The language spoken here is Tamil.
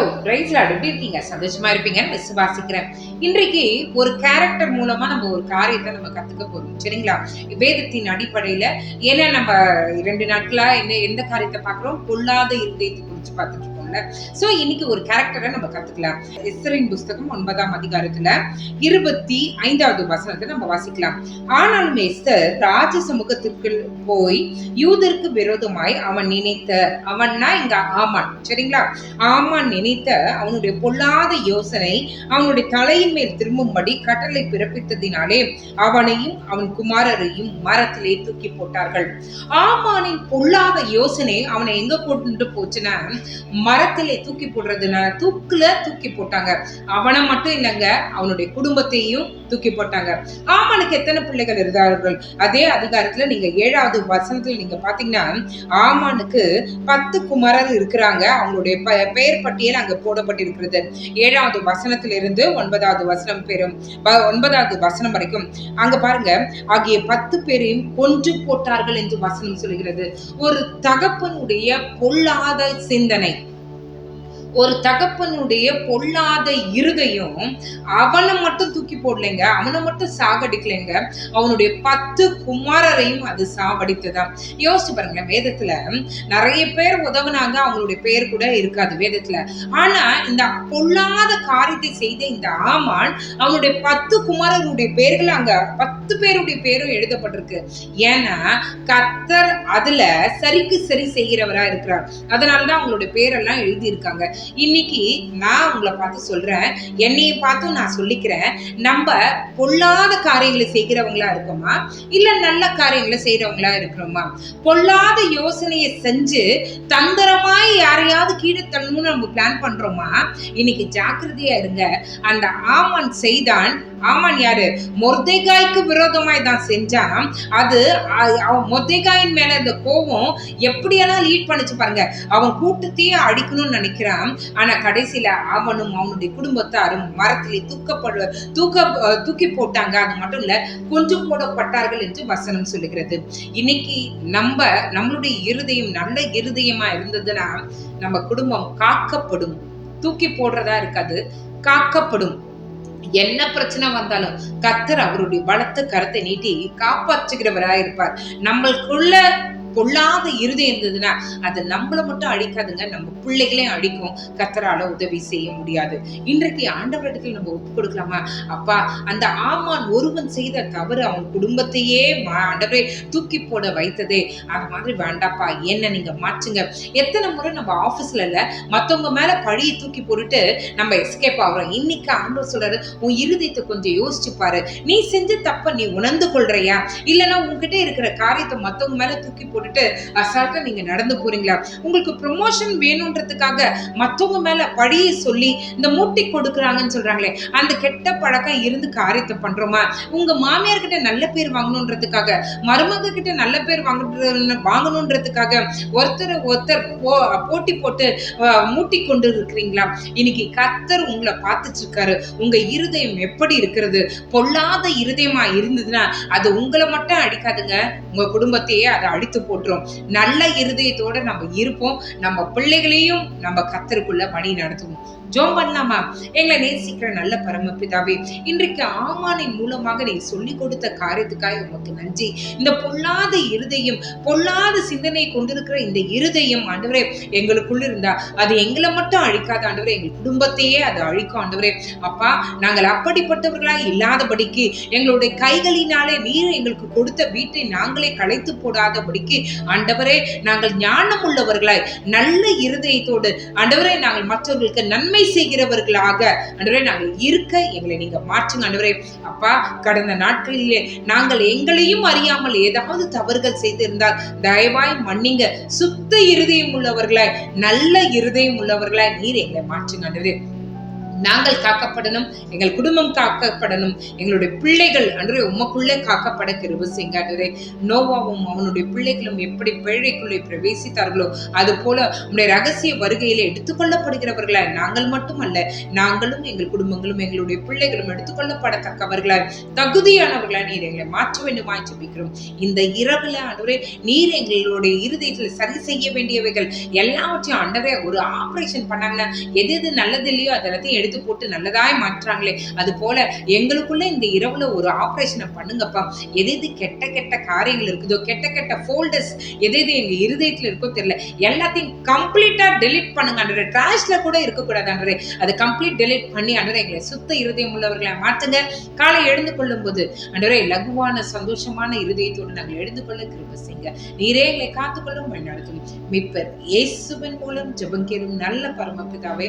ஹலோ ரைஸ்லாட் எப்படி இருக்கீங்க சந்தோஷமா இருப்பீங்கன்னு விசுவாசிக்கிறேன். இன்றைக்கு ஒரு கேரக்டர் மூலமா நம்ம ஒரு காரியத்தை நம்ம கத்துக்க போறோம். சரிங்களா? வேதத்தின் அடிப்படையில ஏன்னா நம்ம இரண்டு நாட்களா என்ன எந்த காரியத்தை பாக்குறோம் பொல்லாத இருதயத்தை குறிச்சு பார்த்துட்டு இருக்கோம்ல சோ இன்னைக்கு ஒரு கேரக்டரை நம்ம கத்துக்கலாம். எஸ்ரின் புஸ்தகம் ஒன்பதாம் அதிகாரத்துல இருபத்தி ஐந்தாவது வசனத்தை நம்ம வாசிக்கலாம். ஆனாலும் எஸ்தர் ராஜ சமூகத்திற்கு போய் யூதருக்கு விரோதமாய் அவன் நினைத்த அவன்னா இங்க ஆமான். சரிங்களா? ஆமான் நினைத்த அவனுடைய பொல்லாத யோசனை அவனுடைய தலையின் மேல் திரும்பும்படி கட்டளை பிறப்பித்ததினாலே அவனையும் அவன் குமாரரையும் மரத்திலே தூக்கி போட்டார்கள். ஆமானின் பொல்லாத யோசனை அவனை எங்க கொண்டு போச்சுன்னா மர மரத்திலே தூக்கி போடுறதுனால தூக்குல தூக்கி போட்டாங்க. அவனை மட்டும் இல்லைங்க அவனுடைய குடும்பத்தையும் தூக்கி போட்டாங்க. ஆமனுக்கு எத்தனை பிள்ளைகள் இருந்தார்கள்? அதே அதிகாரத்துல நீங்க ஏழாவது வசனத்துல நீங்க பாத்தீங்கன்னா ஆமானுக்கு பத்து குமரர் இருக்கிறாங்க. அவங்களுடைய பெயர் பட்டியல் அங்க போடப்பட்டிருக்கிறது. ஏழாவது வசனத்திலிருந்து ஒன்பதாவது வசனம் பெறும். ஒன்பதாவது வசனம் வரைக்கும். அங்க பாருங்க ஆகிய பத்து பேரையும் கொன்று போட்டார்கள் என்று வசனம் சொல்கிறது ஒரு தகப்பனுடைய பொல்லாத சிந்தனை. ஒரு தகப்பனுடைய பொல்லாத இருதையும் அவனை மட்டும் தூக்கி போடலைங்க அவனை மட்டும் சாகடிக்கலைங்க. அவனுடைய பத்து குமாரரையும் அது சாவடித்ததாம் யோசிச்சு பாருங்க வேதத்துல நிறைய பேர் உதவுனாங்க அவங்களுடைய பேர் கூட இருக்காது வேதத்துல. ஆனா இந்த பொல்லாத காரியத்தை செய்த இந்த ஆமான் அவனுடைய பத்து குமாரருடைய பேர்கள் அங்க பத்து பேருடைய பேரும் எழுதப்பட்டிருக்கு. ஏன்னா கர்த்தர் அதுல சரிக்கு சரி செய்கிறவரா இருக்கிறார். அதனாலதான் அவங்களுடைய பேரெல்லாம் எழுதியிருக்காங்க. இன்னைக்கு நான் உங்களை பார்த்து சொல்றேன். என்னைய பார்த்தும் நான் சொல்லிக்கிறேன். நம்ம பொல்லாத காரியங்களை செய்கிறவங்களா இருக்கோமா? இல்ல நல்ல காரியங்களை செய்யறவங்களா இருக்கிறோமா? பொல்லாத யோசனையை செஞ்சு தந்திரமாய் யாரையாவது கீழே தள்ளணும்னு நம்ம பிளான் பண்றோமா? இன்னைக்கு ஜாக்கிரதையா இருங்க. அந்த ஆமான் செய்தான். ஆமான் யாரு? மொர்தேகாய்க்கு விரோதமாய் தான் செஞ்சான். அது அவன் மொர்தேகாயின் மேல இந்த கோபம் எப்படியெல்லாம் லீட் பண்ணுச்சு பாருங்க. அவன் கூட்டத்தையே அடிக்கணும்னு நினைக்கிறான். ஆனா கடைசியில அவனும் அவனுடைய குடும்பத்தாரும் மரத்திலே தூக்கப்படு தூக்க தூக்கி போட்டாங்க. அது மட்டும் இல்ல கொஞ்சம் போடப்பட்டார்கள் என்று வசனம் சொல்லுகிறது. இன்னைக்கு நம்ம நம்மளுடைய இருதயம் நல்ல இருதயமா இருந்ததுன்னா நம்ம குடும்பம் காக்கப்படும். தூக்கி போடுறதா இருக்காது காக்கப்படும். என்ன பிரச்சனை வந்தாலும் கத்தர் அவருடைய பலத்த கருத்தை நீட்டி காப்பாற்றுகிறவராக இருப்பார் நம்மளுக்குள்ள பொல்லாத இருதயம் இருந்ததுன்னா அது நம்மள மட்டும் அழிக்காதுங்க. நம்ம பிள்ளைகளையும் அழிக்கும். கத்தரால உதவி செய்ய முடியாது. இன்றைக்கு ஆண்டவரிடத்தில் நம்ம ஒப்பு கொடுக்கலாமா? அப்பா அந்த ஆமான் ஒருவன் செய்த தவறு அவன் குடும்பத்தையே ஆண்டவரை ஆண்டவரே தூக்கி போட வைத்ததே. அது மாதிரி வேண்டாப்பா என்ன நீங்க மாற்றுங்க. எத்தனை முறை நம்ம ஆபீஸ்ல இல்ல மத்தவங்க மேல பழியை தூக்கி போட்டுட்டு நம்ம எஸ்கேப் ஆகுறோம். இன்னைக்கு ஆண்டவர் சொல்றாரு உன் இருதயத்தை கொஞ்சம் யோசிச்சு பாரு. நீ செஞ்ச தப்ப நீ உணர்ந்து கொள்றியா? இல்லைன்னா உன்கிட்ட இருக்கிற காரியத்தை மத்தவங்க மேல தூக்கி போட்டு போட்டுட்டு அசால்ட்டாக நீங்க நடந்து போறீங்களா? உங்களுக்கு ப்ரொமோஷன் வேணுன்றதுக்காக மத்தவங்க மேல படியை சொல்லி இந்த மூட்டி கொடுக்குறாங்கன்னு சொல்றாங்களே அந்த கெட்ட பழக்கம் இருந்து காரியத்தை பண்றோமா? உங்க மாமியார் கிட்ட நல்ல பேர் வாங்கணுன்றதுக்காக மருமக கிட்ட நல்ல பேர் வாங்கணும் வாங்கணுன்றதுக்காக ஒருத்தர் ஒருத்தர் போ- போட்டி போட்டு மூட்டி கொண்டு இருக்கிறீங்களா இன்னைக்கு கத்தர் உங்களை பார்த்துட்டு இருக்காரு உங்க இருதயம் எப்படி இருக்கிறது? பொல்லாத இருதயமா இருந்ததுன்னா அது உங்களை மட்டும் அடிக்காதுங்க. உங்க குடும்பத்தையே அதை அடித்து போட்டுரும். நல்ல இருதயத்தோட நம்ம இருப்போம். நம்ம பிள்ளைகளையும் நம்ம கத்தருக்குள்ள வழி நடத்துவோம். ஜோம் பண்ணலாமா? எங்களை நேசிக்கிற நல்ல பரமபிதாவே இன்றைக்கு ஆமானின் மூலமாக நீ சொல்லி கொடுத்த காரியத்துக்காக உமக்கு நன்றி. இந்த பொல்லாத இருதயம் பொல்லாத சிந்தனை கொண்டிருக்கிற இந்த இருதயம் ஆண்டவரே எங்களுக்குள்ள இருந்தா அது எங்களை மட்டும் அழிக்காத ஆண்டவரே எங்கள் குடும்பத்தையே அது அழிக்கும் ஆண்டவரே. அப்பா நாங்கள் அப்படிப்பட்டவர்களா இல்லாதபடிக்கு எங்களுடைய கைகளினாலே நீர் எங்களுக்கு கொடுத்த வீட்டை நாங்களே களைத்து போடாதபடிக்கு ஆண்டவரே நாங்கள் ஞானம் உள்ளவர்களாய் நல்ல இருதயத்தோடு ஆண்டவரே நாங்கள் மற்றவர்களுக்கு நன்மை செய்கிறவர்களாக ஆண்டவரே நாங்கள் இருக்க எங்களை நீங்க மாற்றுங்க ஆண்டவரே. அப்பா கடந்த நாட்களிலே நாங்கள் எங்களையும் அறியாமல் ஏதாவது தவறுகள் செய்திருந்தால் தயவாய் மன்னிங்க. சுத்த இருதயம் உள்ளவர்களாய் நல்ல இருதயம் உள்ளவர்களாய் நீர் எங்களை மாற்றுங்க ஆண்டவரே. நாங்கள் காக்கப்படணும் எங்கள் குடும்பம் காக்கப்படணும் எங்களுடைய பிள்ளைகள் அன்றே உமக்குள்ளே காக்கப்பட கிருப செய்யுங்க நோவாவும் அவனுடைய பிள்ளைகளும் எப்படி பேழைக்குள்ளே பிரவேசித்தார்களோ அது போல உடைய ரகசிய வருகையிலே எடுத்துக்கொள்ளப்படுகிறவர்களாய் நாங்கள் மட்டுமல்ல நாங்களும் எங்கள் குடும்பங்களும் எங்களுடைய பிள்ளைகளும் எடுத்துக்கொள்ளப்படத்தக்கவர்களாய். தகுதியானவர்களாய் நீர் எங்களை மாற்ற வேண்டுமாய் ஜபிக்கிறோம். இந்த இரவுல ஆண்டவரே நீர் எங்களுடைய இருதயத்தில் சரி செய்ய வேண்டியவைகள் எல்லாவற்றையும் ஆண்டவரே ஒரு ஆபரேஷன் பண்ணாங்கன்னா எது எது நல்லது இல்லையோ அதெல்லாத்தையும் எடுத்து எடுத்து போட்டு நல்லதாய் மாற்றாங்களே அது போல எங்களுக்குள்ள இந்த இரவுல ஒரு ஆப்ரேஷனை பண்ணுங்கப்பா. எது எது கெட்ட கெட்ட காரியங்கள் இருக்குதோ கெட்ட கெட்ட ஃபோல்டர்ஸ் எது எது எங்க இருதயத்துல இருக்கோ தெரியல எல்லாத்தையும் கம்ப்ளீட்டா டெலிட் பண்ணுங்க அன்றே டிராஷ்ல கூட இருக்கக்கூடாது அன்றே அதை கம்ப்ளீட் டெலிட் பண்ணி அன்றே எங்களை சுத்த இருதயம் உள்ளவர்களை மாற்றுங்க காலை எழுந்து கொள்ளும் போது அன்றே லகுவான சந்தோஷமான இருதயத்தோடு நாங்கள் எழுந்து கொள்ள கிருப செய்யுங்க. நீரே எங்களை காத்துக்கொள்ளும் வழிநடத்தும். மிப்பர் இயேசுவின் மூலம் ஜெபங்கேறும் நல்ல பரமபிதாவே